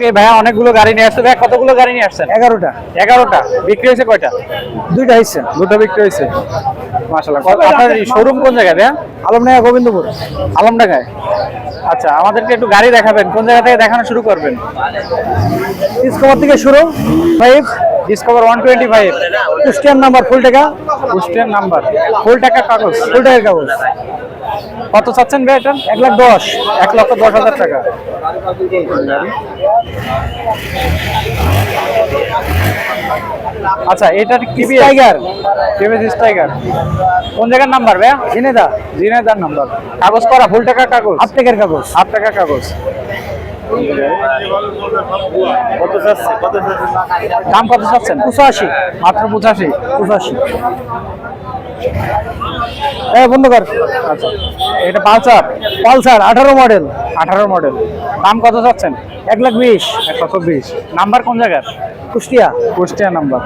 এই ভাইয়া অনেকগুলো গাড়ি নিয়ে আসছে। ভাইয়া কতগুলো গাড়ি নিয়ে আসছেন? এগারোটা। এগারোটা। বিক্রি হয়েছে কয়টা? দুইটা হিসছে দুটো বিক্রি হয়েছে। মাশাল্লাহ কত- আপনার শোরুম কোন জায়গায় ভাইয়া? আলমডাঙ্গা গোবিন্দপুর। আলমডাঙ্গায়। আচ্ছা আমাদেরকে একটু গাড়ি দেখাবেন। কোন জায়গা থেকে দেখানো শুরু করবেন? ডিসকভার থেকে শুরু। Five Discover one twenty five Cristian number full টাকা কুষ্টিয়ার নাম্বার। ফুল টাকা কাগজ। ফুল কাগজ। কত চাচ্ছেন ভাই এটা? এক লাখ দশ। এক লক্ষ দশ হাজার টাকা। আচ্ছা এটা কি টাইগার টিভিএস টাইগার কোন জায়গার নাম্বার ভাইয়া? ঝিনেদা জিনেদার নাম্বার। কাগজ করা ফুল টাকা কাগজ? আট টাকার কাগজ। আট টাকা কাগজ দাম কত চাচ্ছেন? পঁচাশি। মাত্র পঁচাশি। পঁচাশি। এই বন্ধ কর। আচ্ছা এটা পালসার? পালসার আঠারো মডেল। আঠারো মডেল। দাম কত চাচ্ছেন? এক লাখ বিশ। একশো বিশ। নাম্বার কোন জায়গার? কুষ্টিয়া। কুষ্টিয়া নাম্বার।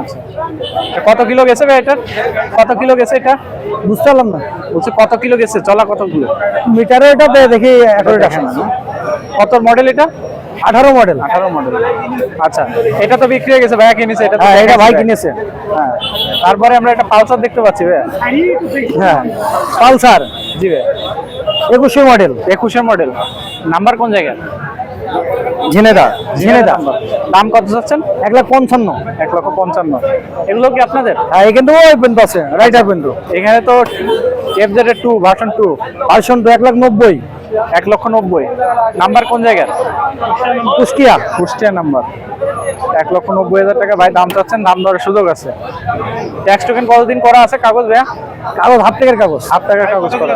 আচ্ছা। কত কিলো গেছে ভাই এটার? কত কিলো গেছে এটা? বুঝতে পারলাম না। বলছে কত কিলো গেছে? চলা কতগুলো? মিটারে এটা দেখি এগারো টাকা কত মডেল এটা? আঠারো মডেল। আঠারো মডেল। আচ্ছা এটা তো বিক্রি হয়ে গেছে ভাইয়া কিনেছে এটা হ্যাঁ এটা ভাই কিনেছে। হ্যাঁ তারপরে আমরা একটা পালসার দেখতে পাচ্ছি ভাইয়া। হ্যাঁ পালসার। জি ভাই একুশে মডেল। একুশের মডেল। নাম্বার কোন জায়গায়? ঝিনেদা ঝিনেদা দাম কত চাচ্ছেন এক লাখ পঞ্চান্ন। এক লক্ষ পঞ্চান্ন। এগুলো কি আপনাদের? হ্যাঁ এই কিন্তু ওই পর্যন্ত আছে রাইটার পর্যন্ত। এখানে তো FZ two version two version তো এক লাখ নব্বই। এক লক্ষ নব্বই। নাম্বার কোন জায়গার? কুষ্টিয়া। কুষ্টিয়া নাম্বার। এক লক্ষ নব্বই হাজার টাকা। ভাই দাম চাচ্ছেন দাম দরের সুযোগ আছে। ট্যাক্স টোকেন কতদিন করা আছে কাগজ ভাইয়া? কাগজ হাফ টাকার কাগজ। হাফ টাকার কাগজ করা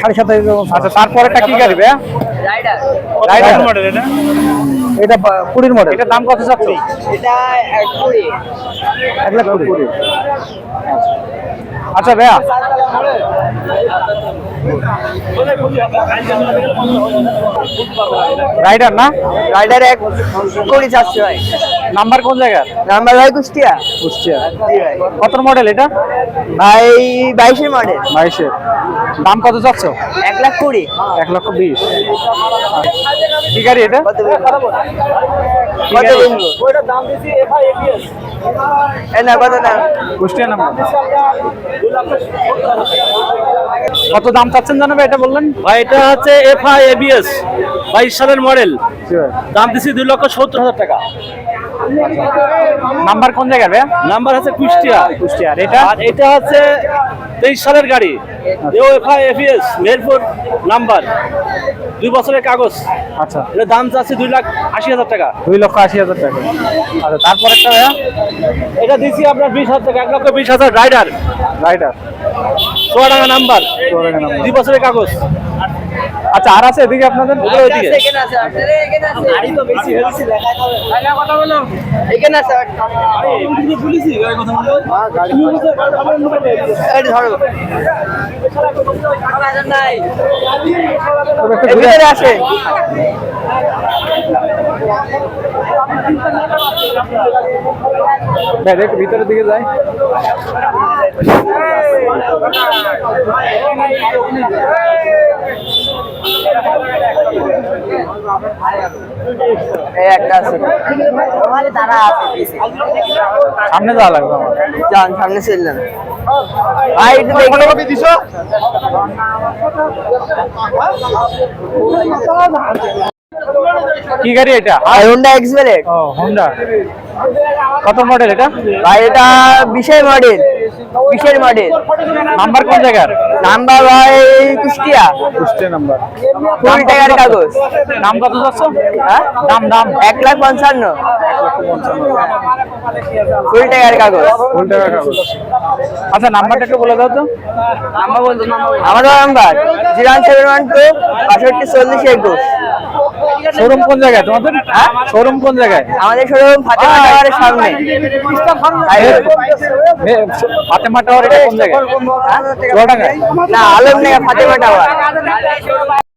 সাড়ে সাত হাজার আচ্ছা তারপরেটা কি গাড়ি রাইডার। মডেল এটা? এটা কুড়ির মডেল এটার দাম কত চাচ্ছ এক লাখ কুড়ি। আচ্ছা ভাইয়া। রাইডার না? রাইডার এক কুড়ি চারশো ভাই। নাম্বার কোন জায়গার? নাম্বার ভাই কুষ্টিয়া। কুষ্টিয়া। কত মডেল এটা? ভাই বাইশের মডেল বাইশের। দাম কত চাচ্ছ? এক লাখ কুড়ি। এক লক্ষ বিশ। কি গাড়ি এটা? কত দাম চাচ্ছেন জানাবে? এটা বললেন। ভাই এটা হচ্ছে এফআই এবিএস। বাইশ সালের মডেল। দাম দিচ্ছি দুই লক্ষ সত্তর হাজার টাকা। নাম্বার কোন জায়গার ভাইয়া? নাম্বার হচ্ছে কুষ্টিয়া। কুষ্টিয়া। এটা? আর এটা হচ্ছে তেইশ সালের গাড়ি। এও এফআই এবিএস মেহেরপুর নাম্বার। দুই বছরের কাগজ। আচ্ছা। এটা দাম চাচ্ছে দুই লাখ আশি হাজার টাকা। দুই লক্ষ আশি হাজার টাকা। আচ্ছা তারপরেরটা ভাইয়া? এটা দিচ্ছি আপনার বিশ হাজার টাকা এক লক্ষ বিশ হাজার রাইডার। রাইডার। চুয়াডাঙ্গা নাম্বার। দুই বছরের কাগজ। আচ্ছা আর আছে এদিকে আপনাদের আছে এখানে আছে গাড়ি তো বেশি হয়েছে কথা বলো এখানে আছে এই ধরো নাই তবে একটু এর ঘুরে ভিতরে আসে ভাই একটু ভিতরের দিকে যাই এই একটা আছে। তারা আছে সামনে যাওয়া লাগবে আমার যান সামনে চললেন ভাই একটু দেখি। কি গাড়ি এটা? হোন্ডা এক্স ব্লেড ও হোন্ডা কত মডেল এটা? ভাই এটা বিশের মডেল বিশের মডেল নাম্বার কোন জায়গার? নাম্বার ভাই কুষ্টিয়া। কুষ্টিয়া নাম্বার ফুল টাকার কাগজ। নাম কত যাচ্ছ? হ্যাঁ? দাম দাম। এক লাখ পঞ্চান্ন। ফুল টাকার কাগজ। ফুল টাকা কাগজ। আচ্ছা নাম্বারটা একটু বলে দাও তো। নাম্বার বলতো আমাদের number zero seven one two বাষট্টি চল্লিশ একুশ। শোরুম কোন জায়গায়? তোমাদের? শোরুম কোন জায়গায়? আমাদের শোরুম ফাতেমা টাওয়ারের সামনে। ফাতেমা টাওয়ার এটা কোন জায়গায়? না আলম ফাতেমা টাওয়ার।